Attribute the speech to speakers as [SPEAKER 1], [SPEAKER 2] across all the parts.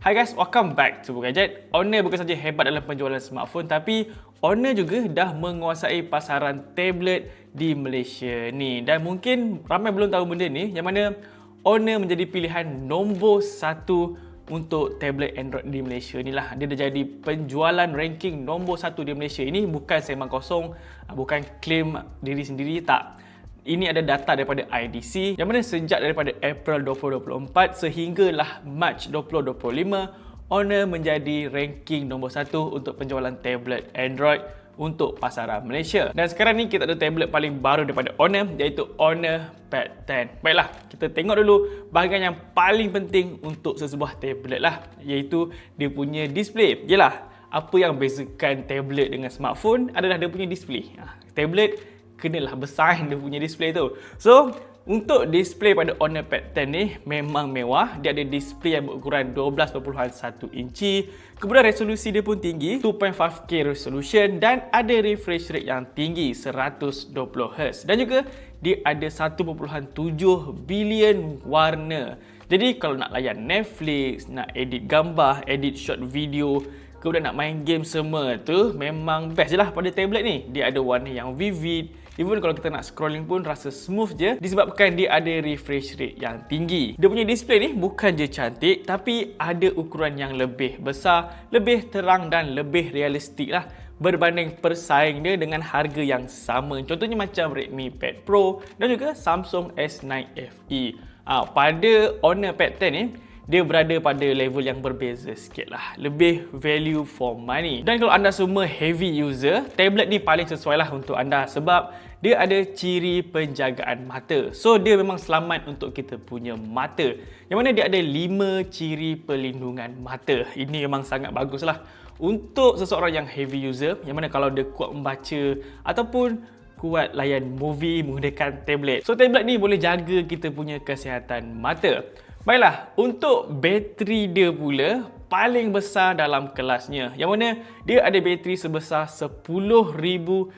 [SPEAKER 1] Hi guys, welcome back to Buka Gadget. Honor bukan saja hebat dalam penjualan smartphone tapi Honor juga dah menguasai pasaran tablet di Malaysia ni. Dan mungkin ramai belum tahu benda ni yang mana Honor menjadi pilihan nombor satu untuk tablet Android di Malaysia ni lah. Dia dah jadi penjualan ranking nombor satu di Malaysia. Ini bukan sembang kosong, bukan claim diri sendiri, tak. Ini ada data daripada IDC yang mana sejak daripada April 2024 sehinggalah Mac 2025 Honor menjadi ranking nombor satu untuk penjualan tablet Android untuk pasaran Malaysia. Dan sekarang ni kita ada tablet paling baru daripada Honor iaitu Honor Pad 10. Baiklah, kita tengok dulu bahagian yang paling penting untuk sesebuah tablet lah iaitu dia punya display. Yalah, apa yang bezakan tablet dengan smartphone adalah dia punya display. Ha, tablet kenalah besar dia punya display tu. So, untuk display pada Honor Pad 10 ni memang mewah. Dia ada display yang berukuran 12.1 inci. Kemudian resolusi dia pun tinggi, 2.5K resolution dan ada refresh rate yang tinggi, 120Hz. Dan juga dia ada 1.7 bilion warna. Jadi kalau nak layan Netflix, nak edit gambar, edit short video, kemudian nak main game semua tu memang best je lah pada tablet ni. Dia ada warna yang vivid, Even kalau kita nak scrolling pun rasa smooth je disebabkan dia ada refresh rate yang tinggi. Dia punya display ni bukan je cantik tapi ada ukuran yang lebih besar, lebih terang dan lebih realistik lah berbanding persaing dia dengan harga yang sama. Contohnya macam Redmi Pad Pro dan juga Samsung S9 FE. Ha, pada Honor Pad 10 ni, dia berada pada level yang berbeza sikit lah. Lebih value for money. Dan kalau anda semua heavy user, tablet ni paling sesuai lah untuk anda sebab dia ada ciri penjagaan mata. So dia memang selamat untuk kita punya mata. Yang mana dia ada 5 ciri perlindungan mata. Ini memang sangat bagus lah. Untuk seseorang yang heavy user, yang mana kalau dia kuat membaca ataupun kuat layan movie menggunakan tablet. So tablet ni boleh jaga kita punya kesihatan mata. Baiklah, untuk bateri dia pula, paling besar dalam kelasnya yang mana dia ada bateri sebesar 10,100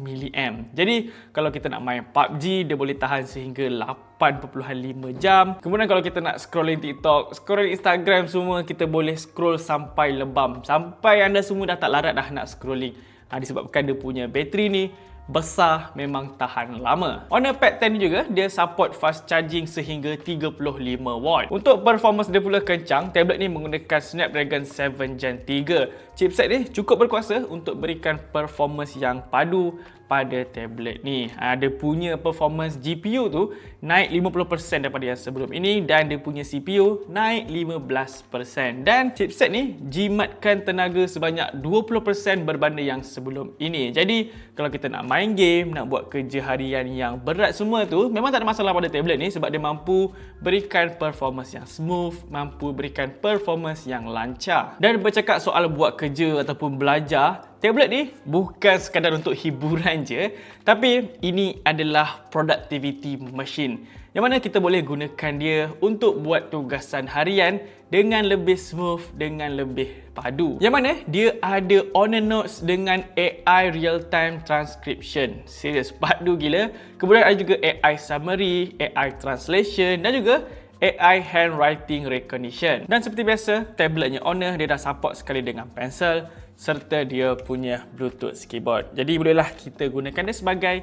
[SPEAKER 1] mAh. Jadi kalau kita nak main PUBG dia boleh tahan sehingga 8.5 jam. Kemudian kalau kita nak scrolling TikTok, scrolling Instagram semua kita boleh scroll sampai lebam. Sampai anda semua dah tak larat dah nak scrolling. Ha, disebabkan dia punya bateri ni besar memang tahan lama. Honor Pad 10 juga dia support fast charging sehingga 35 watt. Untuk performance dia pula kencang, tablet ni menggunakan Snapdragon 7 Gen 3. Chipset ni cukup berkuasa untuk berikan performance yang padu pada tablet ni. Ha, punya performance GPU tu naik 50% daripada yang sebelum ini dan dia punya CPU naik 15%. Dan chipset ni jimatkan tenaga sebanyak 20% berbanding yang sebelum ini. Jadi kalau kita nak main game, nak buat kerja harian yang berat semua tu memang tak ada masalah pada tablet ni sebab dia mampu berikan performance yang smooth, mampu berikan performance yang lancar. Dan bercakap soal buat kerja ataupun belajar, tablet ni bukan sekadar untuk hiburan je, tapi ini adalah productivity machine. Yang mana kita boleh gunakan dia untuk buat tugasan harian dengan lebih smooth, dengan lebih padu. Yang mana dia ada Honor Notes dengan AI real time transcription. Serius, padu gila. Kemudian ada juga AI summary, AI translation dan juga AI handwriting recognition. Dan seperti biasa, tabletnya Honor dia dah support sekali dengan pencil serta dia punya Bluetooth keyboard. Jadi bolehlah kita gunakan dia sebagai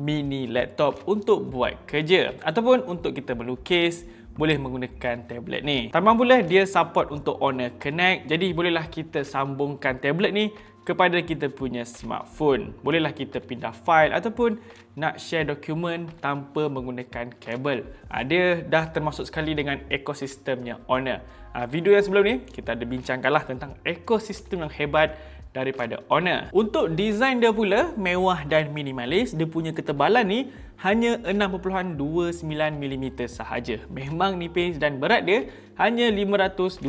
[SPEAKER 1] mini laptop untuk buat kerja ataupun untuk kita melukis boleh menggunakan tablet ni. Tambah pula dia support untuk Honor Connect. Jadi bolehlah kita sambungkan tablet ni kepada kita punya smartphone. Bolehlah kita pindah file ataupun nak share dokumen tanpa menggunakan kabel. Ha, dia dah termasuk sekali dengan ekosistemnya Honor. Ha, video yang sebelum ni kita ada bincangkanlah tentang ekosistem yang hebat daripada Honor. Untuk design dia pula mewah dan minimalis, dia punya ketebalan ni hanya 6.29mm sahaja. Memang nipis dan berat dia hanya 525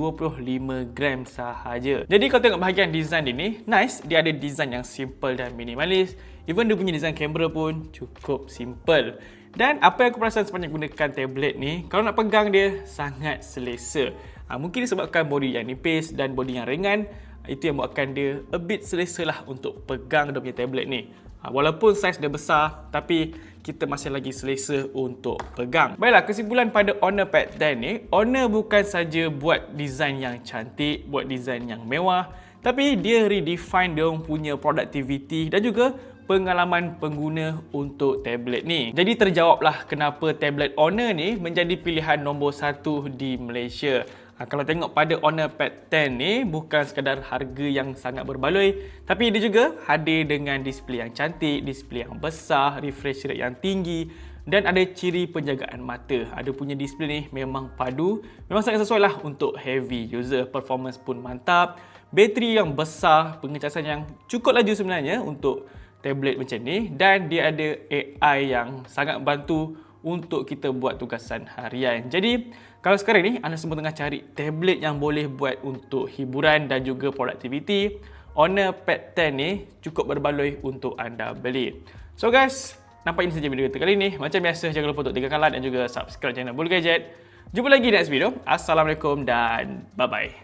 [SPEAKER 1] gram sahaja. Jadi kalau tengok bahagian design dia ni, nice. Dia ada design yang simple dan minimalis. Even dia punya design kamera pun cukup simple. Dan apa yang aku perasan sepanjang gunakan tablet ni, kalau nak pegang dia sangat selesa. Ha, mungkin disebabkan body yang nipis dan body yang ringan, itu yang buatkan dia a bit selesa lah untuk pegang dia punya tablet ni. Ha, walaupun saiz dia besar tapi kita masih lagi selesa untuk pegang. Baiklah, kesimpulan pada Honor Pad 10 ni, Honor bukan saja buat design yang cantik, buat design yang mewah, tapi dia redefine dia punya productivity dan juga pengalaman pengguna untuk tablet ni. Jadi terjawablah kenapa tablet Honor ni menjadi pilihan nombor satu di Malaysia. Ha, kalau tengok pada Honor Pad 10 ni bukan sekadar harga yang sangat berbaloi tapi dia juga hadir dengan display yang cantik, display yang besar, refresh rate yang tinggi dan ada ciri penjagaan mata. Ada punya display ni memang padu, memang sangat sesuai lah untuk heavy user. Performance pun mantap, bateri yang besar, pengecasan yang cukup laju sebenarnya untuk tablet macam ni dan dia ada AI yang sangat bantu untuk kita buat tugasan harian. Jadi, kalau sekarang ni anda semua tengah cari tablet yang boleh buat untuk hiburan dan juga productivity, Honor Pad 10 ni cukup berbaloi untuk anda beli. So guys, nampak ini saja video kita kali ni. Macam biasa, jangan lupa untuk tinggalkan like dan juga subscribe channel Bull Gadget. Jumpa lagi next video. Assalamualaikum dan bye-bye.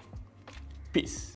[SPEAKER 1] Peace.